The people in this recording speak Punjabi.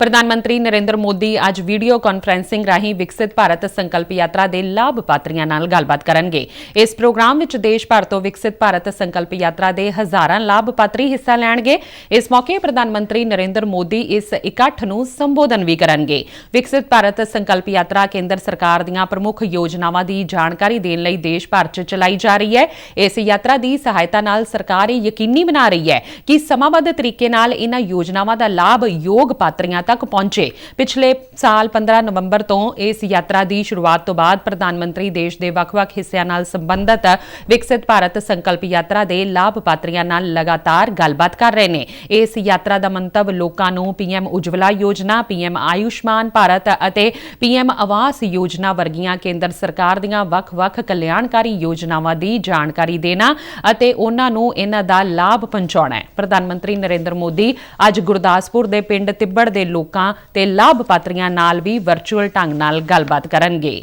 ਪ੍ਰਧਾਨ ਮੰਤਰੀ ਨਰਿੰਦਰ ਮੋਦੀ ਅੱਜ ਵੀਡੀਓ ਕਾਨਫਰੈਂਸਿੰਗ ਰਾਹੀਂ ਵਿਕਸਿਤ ਭਾਰਤ ਸੰਕਲਪ ਯਾਤਰਾ ਦੇ ਲਾਭਪਾਤਰੀਆਂ ਨਾਲ ਗੱਲਬਾਤ ਕਰਨਗੇ। ਇਸ ਪ੍ਰੋਗਰਾਮ ਵਿੱਚ ਦੇਸ਼ ਭਰ ਤੋਂ ਵਿਕਸਿਤ ਭਾਰਤ ਸੰਕਲਪ ਯਾਤਰਾ ਦੇ ਹਜ਼ਾਰਾਂ ਲਾਭਪਾਤਰੀ ਹਿੱਸਾ ਲੈਣਗੇ। ਇਸ ਮੌਕੇ ਪ੍ਰਧਾਨ ਮੰਤਰੀ ਨਰਿੰਦਰ ਮੋਦੀ ਇਸ ਇਕੱਠ ਨੂੰ ਸੰਬੋਧਨ ਵੀ ਕਰਨਗੇ। ਵਿਕਸਿਤ ਭਾਰਤ ਸੰਕਲਪ ਯਾਤਰਾ ਕੇਂਦਰ ਸਰਕਾਰ ਦੀਆਂ ਪ੍ਰਮੁੱਖ ਯੋਜਨਾਵਾਂ ਦੀ ਜਾਣਕਾਰੀ ਦੇਣ ਲਈ ਦੇਸ਼ ਭਰ 'ਚ ਚਲਾਈ ਜਾ ਰਹੀ ਹੈ। ਇਸ ਯਾਤਰਾ ਦੀ ਸਹਾਇਤਾ ਨਾਲ ਸਰਕਾਰ ਇਹ ਯਕੀਨੀ ਬਣਾ ਰਹੀ ਹੈ ਕਿ ਸਮਾਬੱਧ ਤਰੀਕੇ ਨਾਲ ਇਹਨਾਂ ਯੋਜਨਾਵਾਂ ਦਾ ਲਾਭ ਯੋਗ ਪਾਤਰੀਆਂ ਤੱਕ ਪਹੁੰਚੇ। ਪਿਛਲੇ ਸਾਲ 15 ਨਵੰਬਰ ਤੋਂ ਇਸ ਯਾਤਰਾ ਦੀ ਸ਼ੁਰੂਆਤ ਤੋਂ ਬਾਅਦ ਪ੍ਰਧਾਨ ਮੰਤਰੀ ਦੇਸ਼ ਦੇ ਵੱਖ-ਵੱਖ ਹਿੱਸਿਆਂ ਨਾਲ ਸੰਬੰਧਿਤ ਵਿਕਸਿਤ ਭਾਰਤ ਸੰਕਲਪ ਯਾਤਰਾ ਦੇ ਲਾਭਪਾਤਰੀਆਂ ਨਾਲ ਲਗਾਤਾਰ ਗੱਲਬਾਤ ਕਰ ਰਹੇ ਨੇ। ਇਸ ਯਾਤਰਾ ਦਾ ਮੰਤਵ ਲੋਕਾਂ ਨੂੰ ਪੀਐਮ ਉਜਵਲਾ ਯੋਜਨਾ, ਪੀਐਮ ਆਯੁਸ਼ਮਾਨ ਭਾਰਤ ਅਤੇ ਪੀਐਮ ਆਵਾਸ ਯੋਜਨਾ ਵਰਗੀਆਂ ਕੇਂਦਰ ਸਰਕਾਰ ਦੀਆਂ ਵੱਖ-ਵੱਖ ਕਲਿਆਣਕਾਰੀ ਯੋਜਨਾਵਾਂ ਦੀ ਜਾਣਕਾਰੀ ਦੇਣਾ ਅਤੇ ਉਹਨਾਂ ਨੂੰ ਇਹਨਾਂ ਦਾ ਲਾਭ ਪਹੁੰਚਾਉਣਾ ਹੈ। ਪ੍ਰਧਾਨ ਮੰਤਰੀ ਨਰਿੰਦਰ ਮੋਦੀ ਅੱਜ ਗੁਰਦਾਸਪੁਰ ਦੇ ਪਿੰਡ ਤਿੱਬੜ ਦੇ ਲੋਕਾਂ ਤੇ ਲਾਭਪਾਤਰੀਆਂ ਨਾਲ ਵੀ ਵਰਚੁਅਲ ਢੰਗ ਨਾਲ ਗੱਲਬਾਤ ਕਰਨਗੇ।